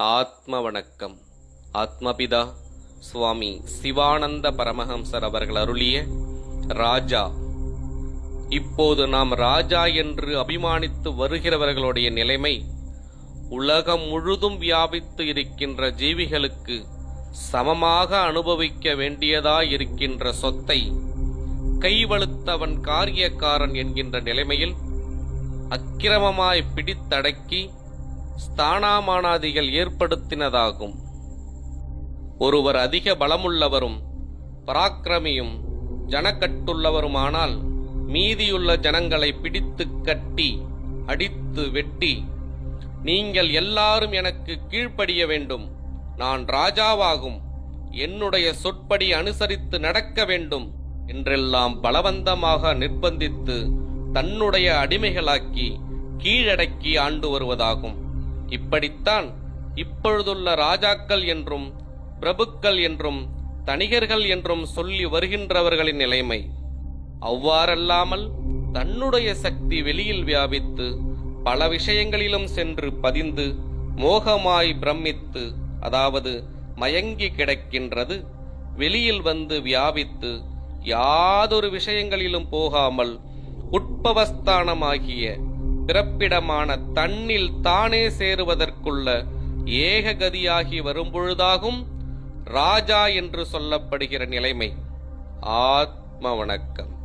ஆத்ம வணக்கம் ஆத்மபிதா சுவாமி சிவானந்த பரமஹம்சர் அவர்கள் அருளிய ராஜா. இப்போது நாம் ராஜா என்று அபிமானித்து வருகிறவர்களுடைய நிலைமை உலகம் முழுதும் வியாபித்து இருக்கின்ற ஜீவிகளுக்கு சமமாக அனுபவிக்க வேண்டியதாயிருக்கின்ற சொத்தை கைவழுத்தவன் காரியக்காரன் என்கின்ற நிலைமையில் அக்கிரமமாய் பிடித்தடக்கி ஸ்தானாமானாதிகள் ஏற்படுத்தினதாகும். ஒருவர் அதிக பலமுள்ளவரும் பராக்கிரமியும் ஜனக்கட்டுள்ளவருமானால் மீதியுள்ள ஜனங்களை பிடித்து கட்டி அடித்து வெட்டி நீங்கள் எல்லாரும் எனக்கு கீழ்ப்படிய வேண்டும். நான் ராஜாவாகும். என்னுடைய சொற்படி அனுசரித்து நடக்க வேண்டும் என்றெல்லாம் பலவந்தமாக நிர்பந்தித்து தன்னுடைய அடிமைகளாக்கி கீழடக்கி ஆண்டு வருவதாகும். இப்படித்தான் இப்பொழுதுள்ள ராஜாக்கள் என்றும் பிரபுக்கள் என்றும் தணிகர்கள் என்றும் சொல்லி வருகின்றவர்களின் நிலைமை. அவ்வாறல்லாமல் தன்னுடைய சக்தி வெளியில் வியாபித்து பல விஷயங்களிலும் சென்று பதிந்து மோகமாய் பிரமித்து அதாவது மயங்கி கிடக்கின்றது வெளியில் வந்து வியாபித்து யாதொரு விஷயங்களிலும் போகாமல் உட்பவஸ்தானமாகிய பிறப்பிடமான தன்னில் தானே சேருவதற்குள்ள ஏககதியாகி வரும்பொழுதாகும் ராஜா என்று சொல்லப்படுகிற நிலைமை. ஆத்ம வணக்கம்.